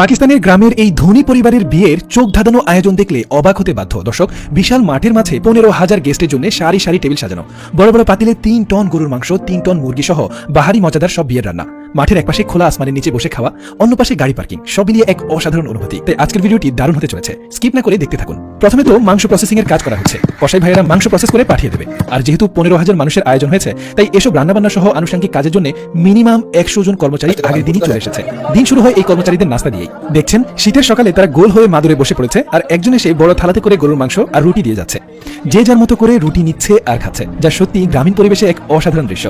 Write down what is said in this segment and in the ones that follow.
পাকিস্তানের গ্রামের এই ধনী পরিবারের বিয়ের চোখ ধাঁধানো আয়োজন দেখলে অবাক হতে বাধ্য। দর্শক, বিশাল মাঠের মাঝে পনেরো হাজার গেস্টের জন্য সারি সারি টেবিল সাজানো। বড় বড় পাতিলে তিন টন গরুর মাংস, তিন টন মুরগি সহ বাহারি মজাদার সব বিয়ের রান্না। মাঠের একপাশে খোলা আসমানের নিচে বসে খাওয়া অন্য পাশে গাড়ি পার্কিং সব মিলিয়ে এক অসাধারণ অনুভূতি। তাই আজকের ভিডিওটি দারুণ হতে চলেছে। স্কিপ না করে দেখতে থাকুন। প্রথমে তো মাংস প্রসেসিং এর কাজ করা হচ্ছে। কসাই ভাইয়েরা মাংস প্রসেস করে পাঠিয়ে দেবে। আর যেহেতু পনেরো হাজার মানুষের আয়োজন হয়েছে তাই এসব রান্নাবান্না সহ আনুষঙ্গিক কাজের জন্য মিনিমাম একশো জন কর্মচারী আগের দিনই চলে এসেছে। দিন শুরু হয় এই কর্মচারীদের নাস্তা দিয়েই। দেখছেন শীতের সকালে তারা গোল হয়ে মাদুরে বসে পড়েছে আর একজন এসে বড় থালাতে করে গরুর মাংস আর রুটি দিয়ে যাচ্ছে। যে যার মতো করে রুটি নিচ্ছে আর খাচ্ছে যা সত্যি গ্রামীণ পরিবেশে এক অসাধারণ দৃশ্য।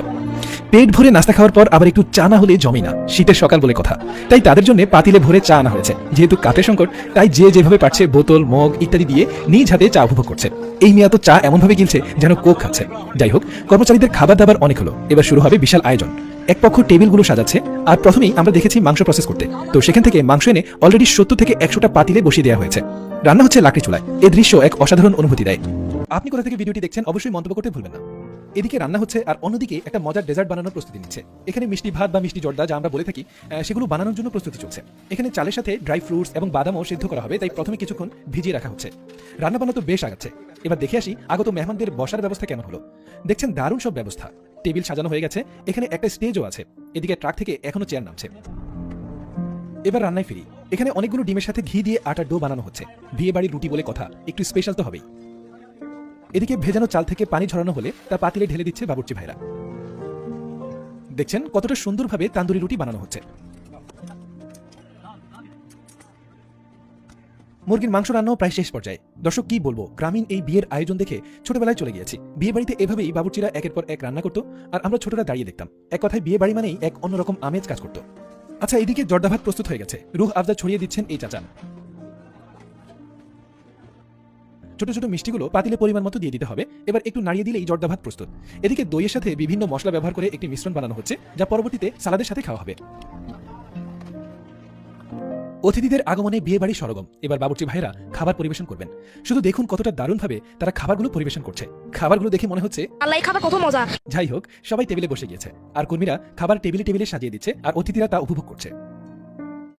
পেট ভরে নাস্তা খাওয়ার পর আবার একটু চা না হলে জমি না। শীতের সকাল বলে কথা। তাই তাদের জন্য পাতিলে ভরে চা আনা হয়েছে। যেহেতু কাঠের সংকট, তাই যে যেভাবে পারছে বোতল, মগ ইত্যাদি দিয়ে নিজ হাতে চা উপভোগ করছে। এই মেয়া তো চা এমনভাবে কিনছে যেন কোক খাচ্ছে। যাই হোক, কর্মচারীদের খাবার দাবার অনেক হলো। এবার শুরু হবে বিশাল আয়োজন। এক পক্ষ টেবিলগুলো সাজাচ্ছে আর প্রথমেই আমরা দেখেছি মাংস প্রসেস করতে। তো সেখান থেকে মাংস এনে অলরেডি সত্তর থেকে একশোটা পাতিলে বসিয়ে দেওয়া হয়েছে। রান্না হচ্ছে লাকড়ি চুলায়। এই দৃশ্য এক অসাধারণ অনুভূতি দেয়। আপনি কোথা থেকে ভিডিওটি দেখছেন অবশ্যই মন্তব্য করতে ভুলবেন না। এদিকে রান্না হচ্ছে আর অন্যদিকে একটা মজার ডেজার্ট বানানোর প্রস্তুতি নিচ্ছে। এখানে মিষ্টি ভাত বা মিষ্টি জর্দা যা আমরা বলে থাকি সেগুলো বানানোর জন্য প্রস্তুতি চলছে। এখানে চালের সাথে ড্রাই ফ্রুটস এবং বাদামও সিদ্ধ করা হবে, তাই প্রথমে কিছুক্ষণ ভিজিয়ে রাখা হচ্ছে। রান্না বান্না তো বেশ আগাচ্ছে। এবার দেখে আসি আগত মেহমানদের বসার ব্যবস্থা কেমন হলো। দেখছেন দারুণ সব ব্যবস্থা। টেবিল সাজানো হয়ে গেছে, এখানে একটা স্টেজও আছে। এদিকে ট্রাক থেকে এখনও চেয়ার নামছে। এবার রান্নায় ফিরি। এখানে অনেকগুলো ডিমের সাথে ঘি দিয়ে আটার ডো বানানো হচ্ছে। বিয়ে বাড়ির রুটি বলে কথা, একটু স্পেশাল তো হবেই। এদিকে ভেজানো চাল থেকে পানি ঝরানো হলে তা পাতিলে ঢেলে দিচ্ছে বাবুর্চি ভাইরা। দেখছেন কতটা সুন্দরভাবে তান্দুরি রুটি বানানো হচ্ছে। মুরগির মাংস রান্নাও প্রায় শেষ পর্যায়ে। দর্শক, কি বলব? গ্রামীণ এই বিয়ের আয়োজন দেখে ছোটবেলায় চলে গিয়েছি। বিয়ে বাড়িতে এভাবেই বাবুর্চিরা একের পর এক রান্না করতো আর আমরা ছোটরা দাঁড়িয়ে দেখতাম। এক কথায় বিয়ে বাড়ি মানেই এক অন্যরকম আমেজ কাজ করতো। আচ্ছা এদিকে জর্দাভাত প্রস্তুত হয়ে গেছে। রুহ আফজা ছড়িয়ে দিচ্ছেন এই চাচান। ছোট ছোট মিষ্টিগুলো পাতিলে পরিমাণ মতো দিয়ে দিতে হবে। এবার একটু নাড়িয়ে দিলেই জর্দা ভাত প্রস্তুত। এদিকে দইয়ের সাথে বিভিন্ন মশলা ব্যবহার করে একটি মিশ্রণ বানানো হচ্ছে যা পরবর্তীতে সালাদের সাথে খাওয়া হবে। অতিথিদের আগমনে বিয়ে বাড়ি সরগম। এবার বাবুর্চি ভাইরা খাবার পরিবেশন করবেন। শুধু দেখুন কতটা দারুণভাবে তারা খাবারগুলো পরিবেশন করছে। খাবারগুলো দেখে মনে হচ্ছে আল্লাহ খাবার কত মজা। যাই হোক সবাই টেবিলে বসে গিয়েছে। আর কর্মীরা খাবার টেবিলে টেবিলে সাজিয়ে দিচ্ছে আর অতিথিরা তা উপভোগ করছে।